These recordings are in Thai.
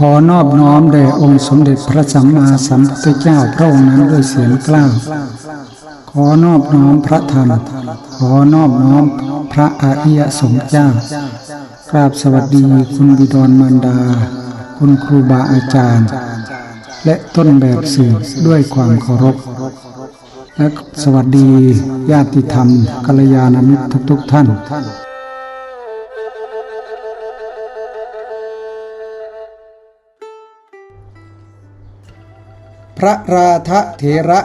ขอนอบน้อมแด่องค์สมเด็จพระสัมมาสัมพุทธเจ้าพระองค์นั้นด้วยเสียงกล้าวขอนอบน้อมพระธรรม ขอนอบน้อมพระอริยสงเจ้ากราบสวัสดีคุณบิดรมารดา คุณครูบาอาจารย์ และต้นแบบสื่อด้วยความเคารพ และสวัสดีญาติธรรมกัลยาณมิตรทุกๆท่าน พระราธเถระ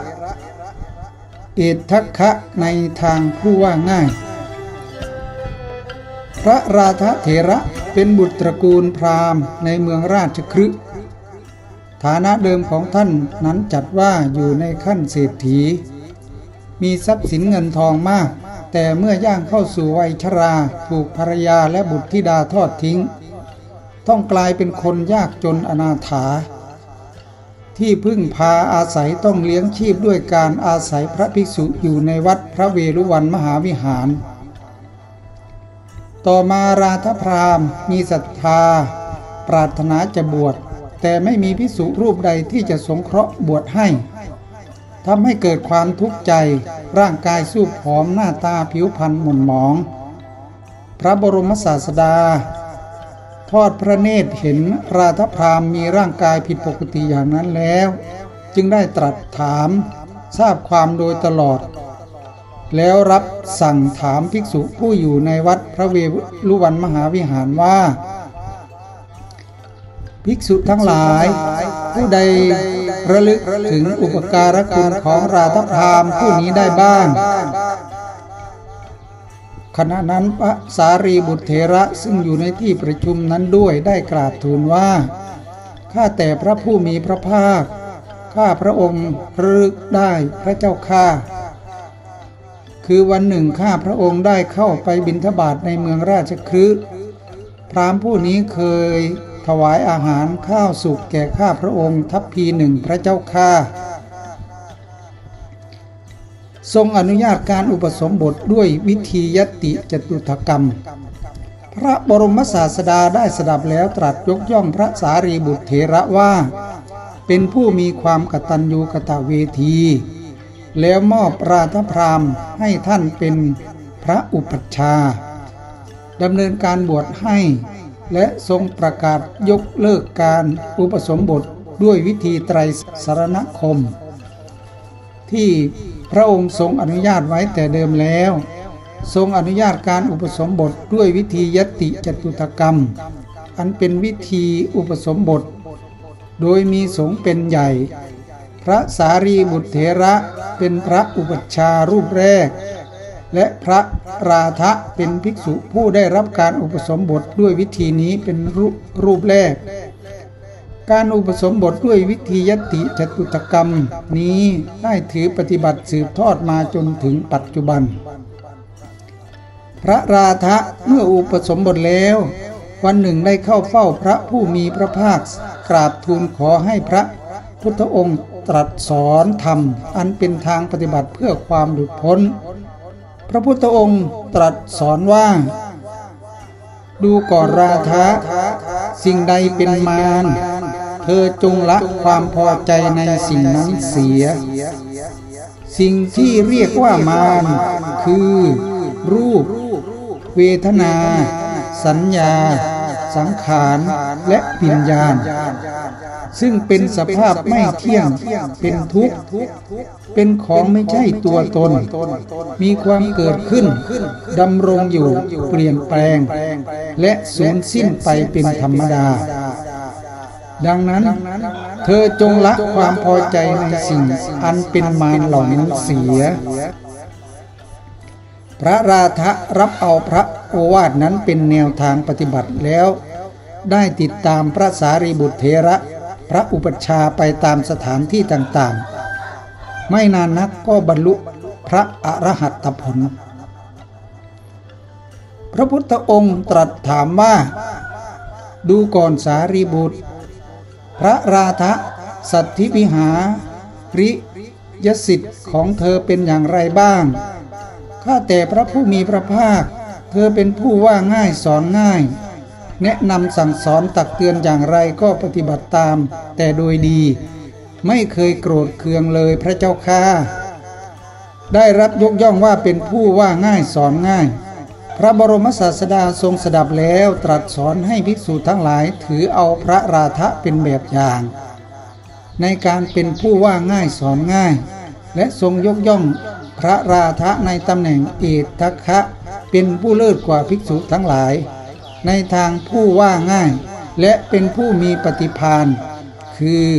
เอทัคคะในทางผู้ว่าง่าย พระราธเถระเป็นบุตรตระกูลพราหมณ์ในเมืองราชครึฐานะเดิมของท่านนั้นจัดว่าอยู่ในขั้นเศรษฐี มีทรัพย์สินเงินทองมาก แต่เมื่อย่างเข้าสู่วัยชราถูกภรรยาและบุตรธิดาทอดทิ้ง ต้องกลายเป็นคนยากจนอนาถา ที่พึ่งพาอาศัยต้องเลี้ยงชีพด้วยการอาศัยพระภิกษุอยู่ในวัดพระเวรุวันมหาวิหาร ต่อมาราธพรามมีศรัทธา ปรารถนาจะบวช แต่ไม่มีภิกษุรูปใดที่จะสงเคราะห์บวชให้ทำให้เกิดความทุกข์ใจ ร่างกายสู้ผอมหน้าตาผิวพรรณหม่นหมอง พระบรมศาสดา ทอดพระเนตรเห็นราธพรามมีร่างกายผิดปกติอย่างนั้นแล้ว จึงได้ตรัสถามทราบความโดยตลอด แล้วรับสั่งถามภิกษุผู้อยู่ในวัดพระเวรุวันมหาวิหารว่า ภิกษุทั้งหลาย ผู้ใดระลึกถึงอุปการะคุณของราธพรามผู้นี้ได้บ้าง ขณะนั้นพระสารีบุตรเถระซึ่งอยู่ในที่ประชุมนั้นด้วยได้กราบทูลว่า ข้าแต่พระผู้มีพระภาค ข้าพระองค์ระลึกได้พระเจ้าข้า คือวันหนึ่งข้าพระองค์ได้เข้าไปบิณฑบาตในเมืองราชคฤห์พราหมณ์ผู้นี้เคยถวายอาหารข้าวสุกแก่ข้าพระองค์ทัพพีหนึ่งพระเจ้าข้า ทรงอนุญาตการอุปสมบทด้วยวิธียติจตุถกรรม พระบรมศาสดาได้สดับแล้วตรัสยกย่องพระสารีบุตรเถระว่า เป็นผู้มีความกตัญญูกตเวที แล้วมอบราธพรามให้ท่านเป็นพระอุปัชฌาย์ดำเนินการบวชให้ และทรงประกาศยกเลิกการอุปสมบทด้วยวิธีไตรสารณคม ที่ พระองค์ทรงอนุญาตไว้แต่เดิมแล้ว ทรงอนุญาตการอุปสมบทด้วยวิธียติจตุตกรรม อันเป็นวิธีอุปสมบท โดยมีสงเป็นใหญ่ พระสารีบุตรเถระเป็นพระอุปัชฌาย์รูปแรก และพระราธะเป็นภิกษุผู้ได้รับการอุปสมบทด้วยวิธีนี้เป็นรูรูปแรก การอุปสมบทด้วยวิธียติจตุตกรรมนี้ได้ถือปฏิบัติสืบทอดมาจนถึงปัจจุบัน พระราธะเมื่ออุปสมบทแล้ว วันหนึ่งได้เข้าเฝ้าพระผู้มีพระภาคกราบทูลขอให้พระพุทธองค์ตรัสสอนธรรม อันเป็นทางปฏิบัติเพื่อความหลุดพ้น พระพุทธองค์ตรัสสอนว่า ดูก่อนราธะสิ่งใดเป็นมาร เธอจงละความพอใจในสิ่งนั้นเสีย สิ่งที่เรียกว่ามารคือ รูป เวทนา สัญญา สังขารและวิญญาณ ซึ่งเป็นสภาพไม่เที่ยงเป็นทุกข์เป็นของไม่ใช่ตัวตน มีความเกิดขึ้น ดำรงอยู่เปลี่ยนแปลง และสูญสิ้นไปเป็นธรรมดา ดังนั้น เธอจงละความพอใจในสิ่งอันเป็นมารเหล่านั้นเสีย พระราธะรับเอาพระโอวาทนั้นเป็นแนวทางปฏิบัติแล้ว ได้ติดตามพระสารีบุตรเถระ พระอุปัชฌาย์ไปตามสถานที่ต่างๆ ไม่นานนักก็บรรลุพระอรหัตผล พระพุทธองค์ตรัสถามว่าดูก่อนสารีบุตร พระราธะสัตธิวิหาริยสิทธิ์ของเธอเป็นอย่างไรบ้าง ข้าแต่พระผู้มีพระภาค เธอเป็นผู้ว่าง่ายสอนง่าย แนะนำสั่งสอนตักเตือนอย่างไรก็ปฏิบัติตาม แต่โดยดี ไม่เคยโกรธเคืองเลยพระเจ้าค่าได้รับยกย่องว่าเป็นผู้ว่าง่ายสอนง่าย ระบรมศาสดาทรงสดับแล้วตรัสสอนให้ภิกษุทั้งหลายถือเอาพระราธะเป็นแบบอย่าง ในการเป็นผู้ว่าง่ายสอนง่าย และทรงยกย่องพระราธะในตำแหน่งเอตทัคะเป็นผู้เลิศกว่าภิกษุทั้งหลาย ในทางผู้ว่าง่าย และเป็นผู้มีปฏิภาณคือ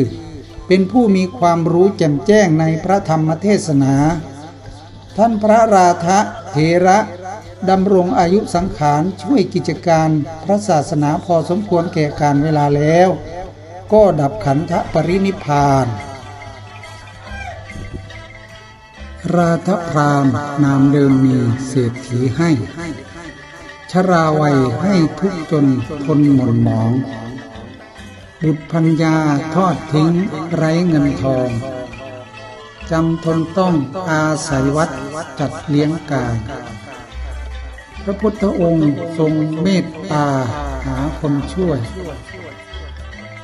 เป็นผู้มีความรู้แจ่มแจ้งในพระธรรมเทศนา ท่านพระราธะเถระ ดำรงอายุสังขารช่วยกิจการพระศาสนาพอสมควรแก่การเวลาแล้ว ก็ดับขันธปรินิพาน ราธพรามนามเดิมมีเศรษฐีให้ ชราวัยให้ทุกจนทนหม่นหมอง บุตรพัญญาทอดทิ้งไร้เงินทองจำทนต้องอาศัยวัดจัดเลี้ยงกาย พระพุทธองค์ทรงเมตตาหาคนช่วย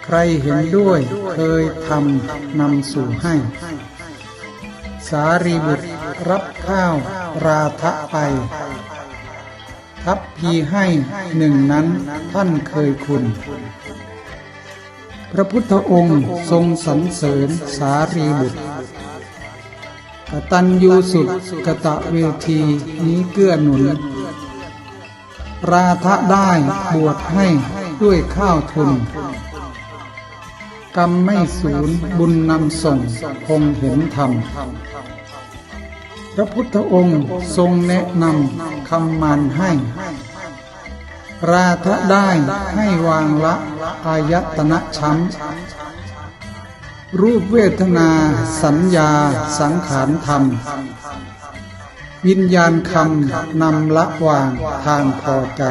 ใครเห็นด้วยเคยทำนำสู่ให้ สารีบุตรรับข้าวราทะไป ทับพีให้หนึ่งนั้นท่านเคยคุณ พระพุทธองค์ทรงสรรเสริญสารีบุตรกตัญญูสุดกตะเวทีนี้เกื้อหนุน ราทะได้บวชให้ด้วยข้าวทุน กรรมไม่สูญบุญนำส่งคงเห็นธรรม พระพุทธองค์ทรงแนะนำคำมันให้ ราทะได้ให้วางละอายตนะช้ำรูปเวทนาสัญญาสังขารธรรม วิญญาณคำนำละวางทางพอใจ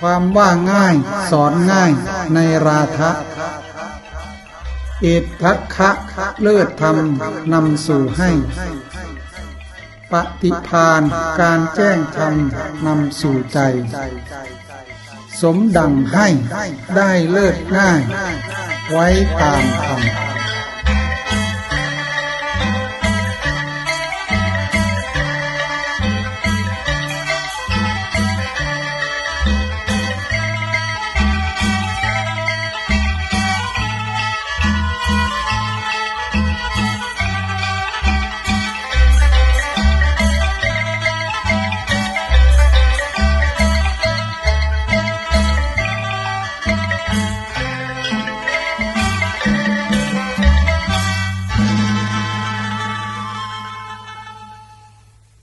ความว่าง่ายสอนง่ายในราทะเอตทัคคะเลิศธรรมนำสู่ให้ ปฏิพานการแจ้งธรรมนำสู่ใจ สมดังให้ได้เลิศง่าย ไว้ตามธรรม